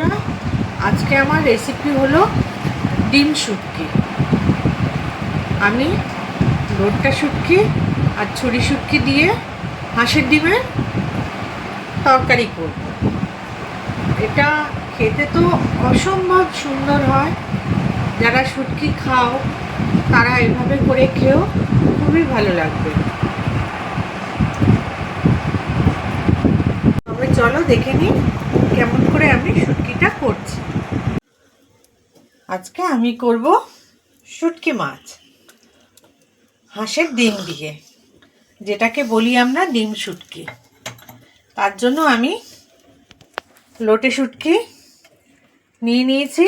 বন্ধুরা আজকে আমার রেসিপি হলো ডিম শুটকি। আমি লোটটা শুটকি আর ছুরি শুটকি দিয়ে হাঁসের ডিমের তরকারি করব। এটা খেতে তো অসম্ভব সুন্দর হয়। যারা শুটকি খাও, তারা এভাবে করে খেয়েও খুবই ভালো লাগবে তবে চলো দেখে নিই কেমন করে আমি শুটকিটা করছি। আজকে আমি করব শুটকি মাছ, হাঁসের ডিম দিয়ে, যেটাকে বলি আমরা ডিম শুটকি। তার জন্য আমি লোটে শুটকি নিয়ে নিয়েছি,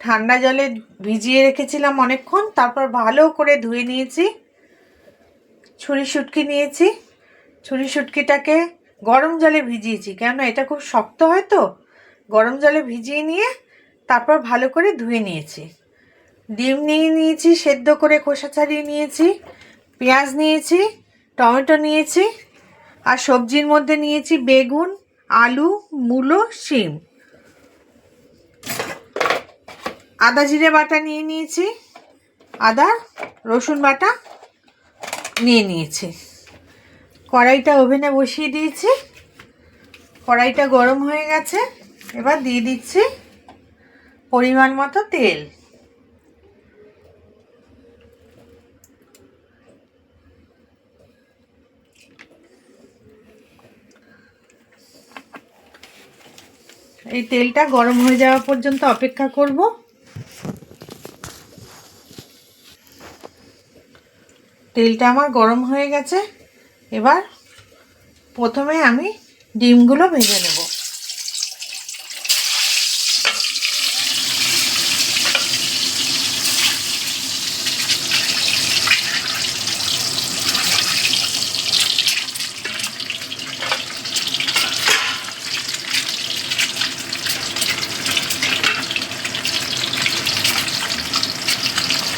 ঠান্ডা জলে ভিজিয়ে রেখেছিলাম অনেকক্ষণ, তারপর ভালো করে ধুয়ে নিয়েছি, ছুরি শুটকি নিয়েছি, ছুরি শুটকিটাকে গরম জলে ভিজিয়েছি। কেন? এটা খুব শক্ত হয় তো। গরম জলে ভিজিয়ে নিয়ে তারপর ভালো করে ধুয়ে নিয়েছি। ডিম নিয়ে নিয়েছি, সেদ্ধ করে খোসা ছাড়িয়ে নিয়েছি, পেঁয়াজ নিয়েছি, টমেটো নিয়েছি, আর সবজির মধ্যে নিয়েছি বেগুন, আলু, মূলো, শিম। আদা, জিরে বাটা নিয়ে নিয়েছি, আদা, রসুন বাটা নিয়ে নিয়েছি। কড়াইটা ওভেনে বসিয়ে দিয়েছি। কড়াইটা গরম হয়ে গেছে। এবার দিয়ে দিচ্ছি পরিমাণ মতো তেল। এই তেলটা গরম হয়ে যাওয়া পর্যন্ত অপেক্ষা করব। তেলটা আমার গরম হয়ে গেছে। এবার প্রথমে আমি ডিমগুলো ভেজে নেব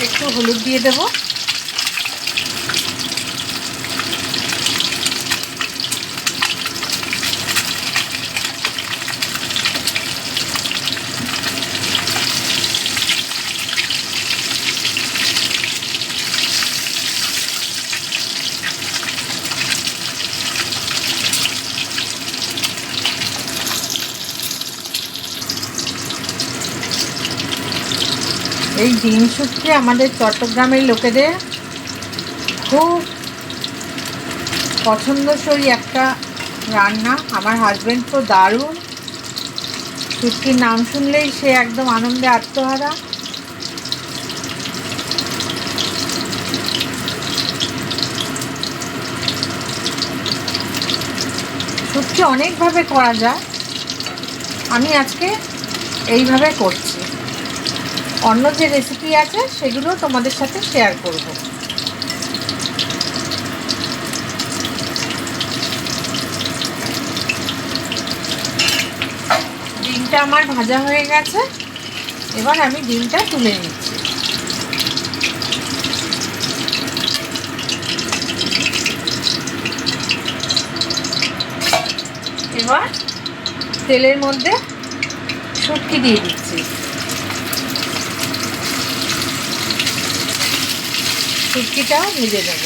একটু হলুদ দিয়ে দেবো এই ডিম শুটকি আমাদের চট্টগ্রামের লোকেদের খুব পছন্দসই একটা রান্না। আমার হাজব্যান্ড তো দারুণ। শুটকির নাম শুনলেই সে একদম আনন্দে আত্মহারা। শুটকি অনেকভাবে করা যায়। আমি আজকে এইভাবে করছি। অন্য যে রেসিপি আছে, সেগুলো তোমাদের সাথে শেয়ার করব। ডিমটা আমার ভাজা হয়ে গেছে। এবার আমি ডিমটা তুলে নিচ্ছি। এবার তেলের মধ্যে শুটকি দিয়ে দিচ্ছি। শুটকিটাও ভেজে দেব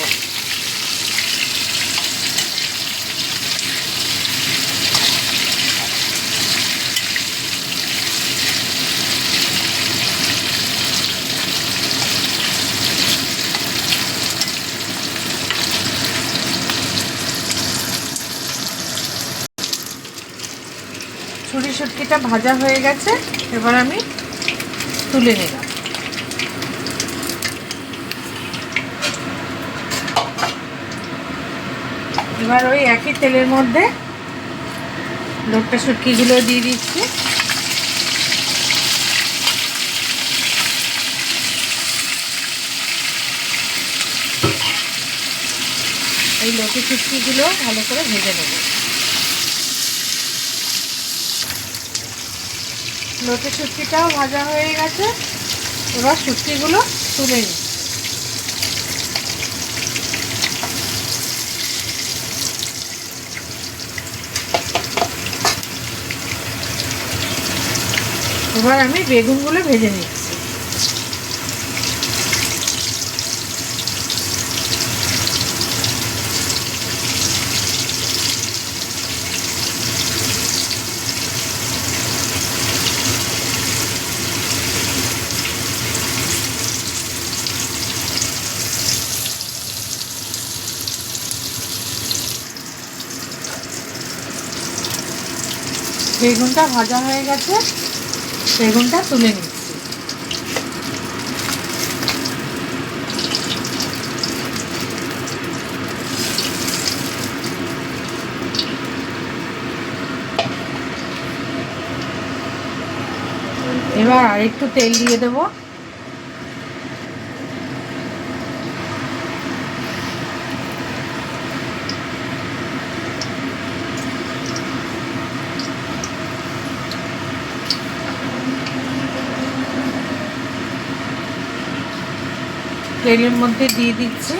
ছুরি শুটকিটা ভাজা হয়ে গেছে এবার আমি তুলে নিলাম। এবার ওই একই তেলের মধ্যে লোকটা শুটকিগুলো দিয়ে দিচ্ছি। এই লোকে শুটকিগুলো ভালো করে ভেজে নেব। লোটে শুটকিটাও ভাজা হয়ে গেছে। এবার শুটকিগুলো তুলে নিই। এবার আমি বেগুনগুলো ভেজে নিচ্ছি। বেগুনটা ভাজা হয়ে গেছে। বেগুনটা তুলে নিচ্ছি। এবার আরেকটু তেল দিয়ে দেবো। তেলের মধ্যে দিয়ে দিচ্ছি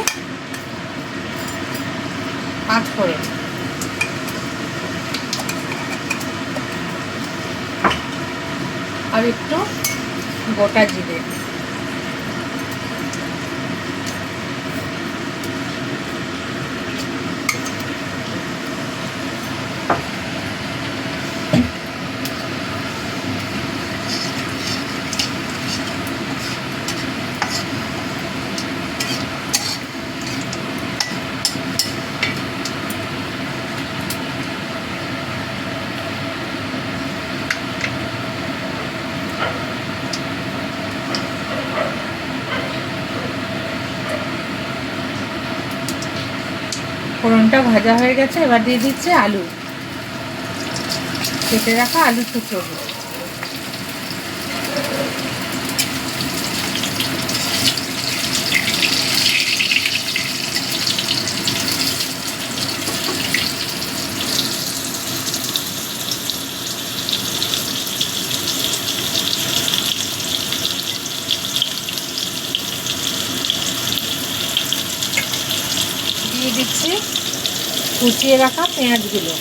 পাঁচ করে আর একটু গোটা জিরে। ফোড়নটা ভাজা হয়ে গেছে এবার দিয়ে দিচ্ছে আলু। কেটে রাখা আলু টুকরোগুলো দিয়ে দিচ্ছি কুচিয়ে রাখা পেঁয়াজগুলো।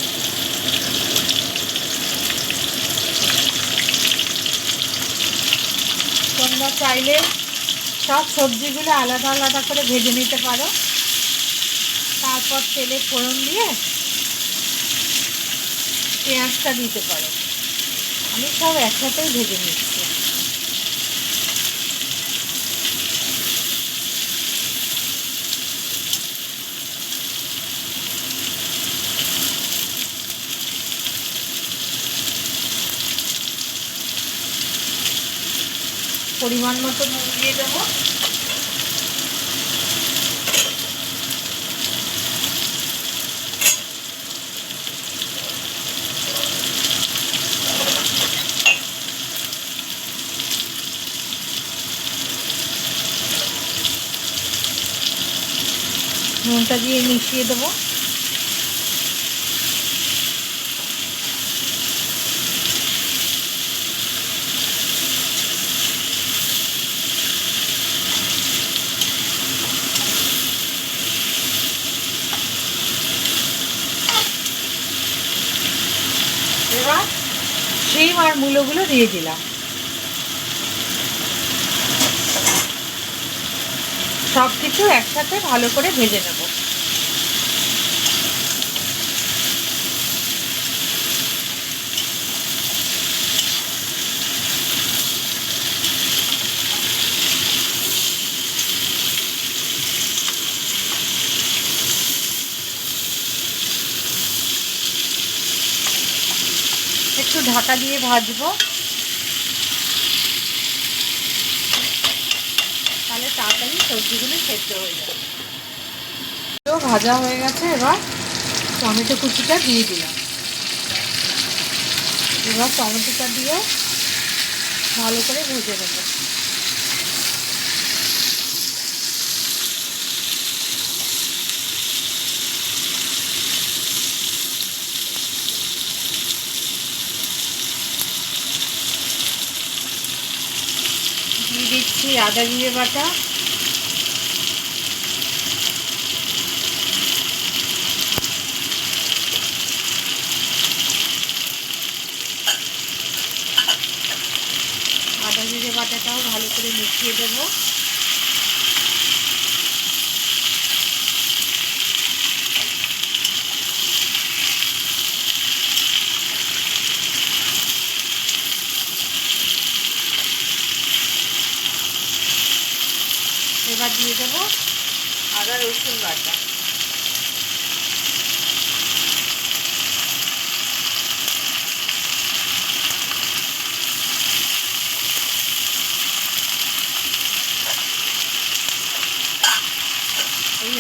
তোমরা চাইলে সব সবজিগুলো আলাদা আলাদা করে ভেজে নিতে পারো। তারপর তেলে ফোড়ন দিয়ে পেঁয়াজটা দিতে পারো। আমি সব একসাথেই ভেজে নিচ্ছি। পরিমাণ মতো নুন দিয়ে দেবো। নুনটা দিয়ে মিশিয়ে দেবো। এবার শিম আর মূলোগুলো দিয়ে দিলাম। সব কিছু একসাথে ভালো করে ভেজে নেব। একটু ঢাকা দিয়ে ভাজবো। তাহলে তাড়াতাড়ি সবজিগুলো সেদ্ধ হয়ে যাবে। তো ভাজা হয়ে গেছে এবার টমেটো কুচিটা দিয়ে দিলাম। এবার টমেটোটা দিয়ে ভালো করে ভেজে নেব দিয়ে দিচ্ছি আদা জিরে বাটা। বাটাটাও ভালো করে মিশিয়ে দেবো এবার দিয়ে দেবো আদা রসুন বাটা।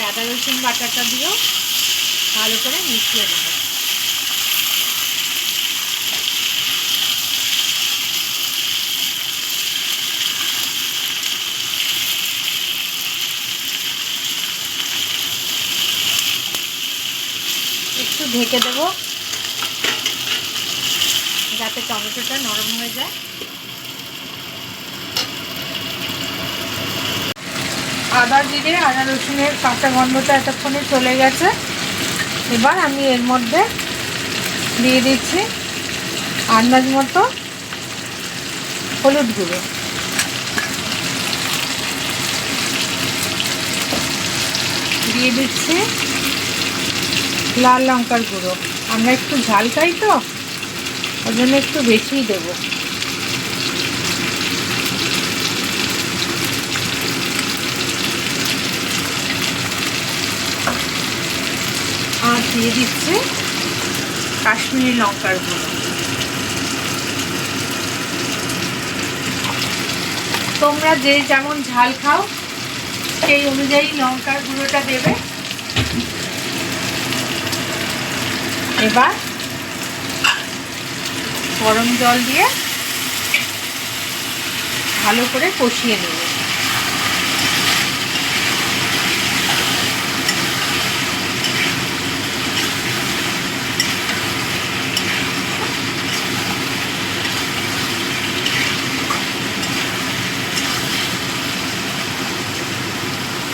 আদা রসুন বাটাটা দিয়েও ভালো করে মিশিয়ে নেব একটু ঢেকে দেবো। যাতে টমেটোটা নরম হয়ে যায়। আদা জিরে, আদা রসুনের কাঁচা গন্ধটা এতক্ষণে চলে গেছে। এবার আমি এর মধ্যে দিয়ে দিচ্ছি আন্দাজ মতো হলুদ গুঁড়ো। দিয়ে দিচ্ছি লাল লঙ্কার গুঁড়ো। আমরা একটু ঝাল খাই তো ওই জন্য একটু বেশিই দেবো। আর দিয়ে দিচ্ছে কাশ্মীরি লঙ্কার গুঁড়ো। তোমরা যে যেমন ঝাল খাও, সেই অনুযায়ী লঙ্কার গুঁড়োটা দেবে। এবার গরম জল দিয়ে ভালো করে কষিয়ে নেব।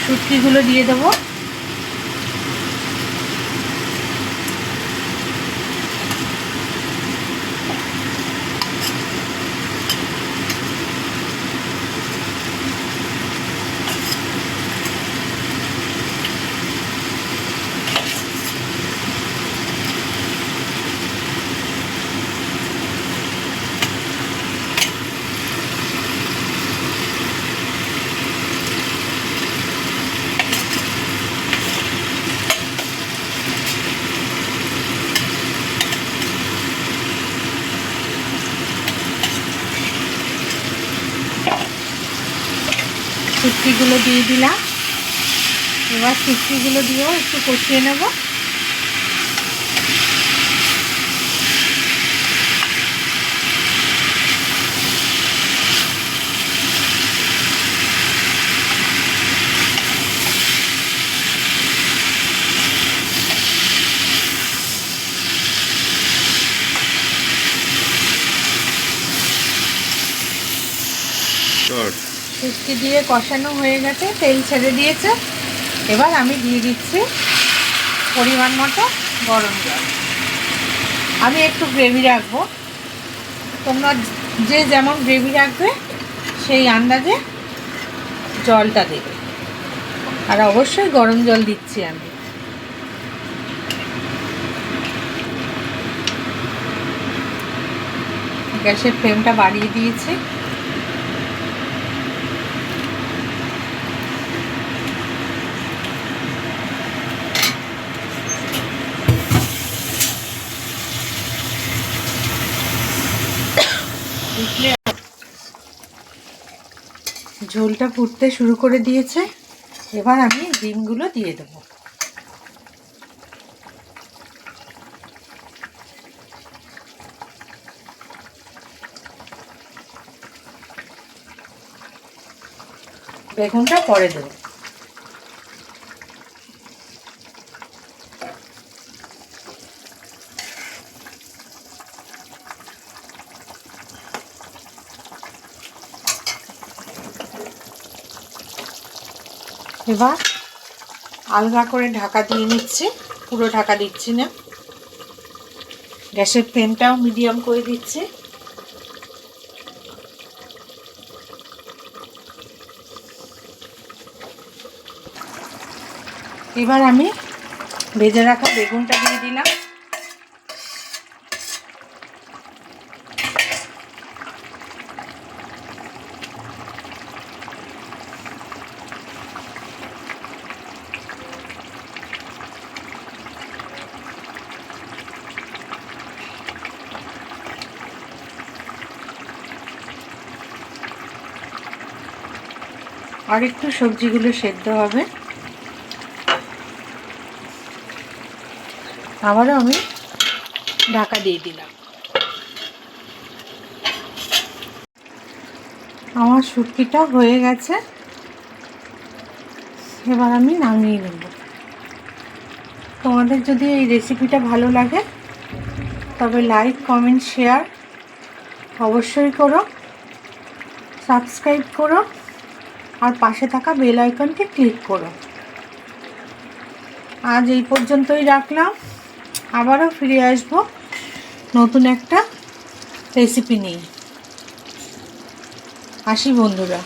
শুটকিগুলো দিয়ে দেবো। শুটকিগুলো দিয়ে দিলাম। এবার শুটকিগুলো দিয়েও একটু কষিয়ে নেব। শুটকি দিয়ে কষানো হয়ে গেছে, তেল ছেড়ে দিয়েছে। এবার আমি দিয়ে দিচ্ছি পরিমাণ মতো গরম জল। আমি একটু গ্রেভি রাখব। তোমরা যে যেমন গ্রেভি রাখবে, সেই আন্দাজে জলটা দেবে। আর অবশ্যই গরম জল দিচ্ছি আমি। গ্যাসের ফ্লেমটা বাড়িয়ে দিয়েছি। ঝোলটা ফুটতে শুরু করে দিয়েছে এবার আমি ডিমগুলো দিয়ে দেব। বেগুনটা পরে দেবো। এবার আলগা করে ঢাকা দিয়ে নিচ্ছে, পুরো ঢাকা দিচ্ছি না। গ্যাসের ফ্লেমটাও মিডিয়াম করে দিচ্ছে। এবার আমি ভেজে রাখা বেগুনটা দিয়ে দিলাম। আর একটু সবজিগুলো সেদ্ধ হবে। আবারও আমি ঢাকা দিয়ে দিলাম। আমার শুটকিটা হয়ে গেছে। এবার আমি নামিয়ে নেব। তোমাদের যদি এই রেসিপিটা ভালো লাগে, তবে লাইক, কমেন্ট, শেয়ার অবশ্যই করো। সাবস্ক্রাইব করো। আর পাশে থাকা বেল আইকনটি ক্লিক করো। আজ এই পর্যন্তই রাখলাম। আবারও ফিরে আসব নতুন একটা রেসিপি নিয়ে। আসি বন্ধুরা।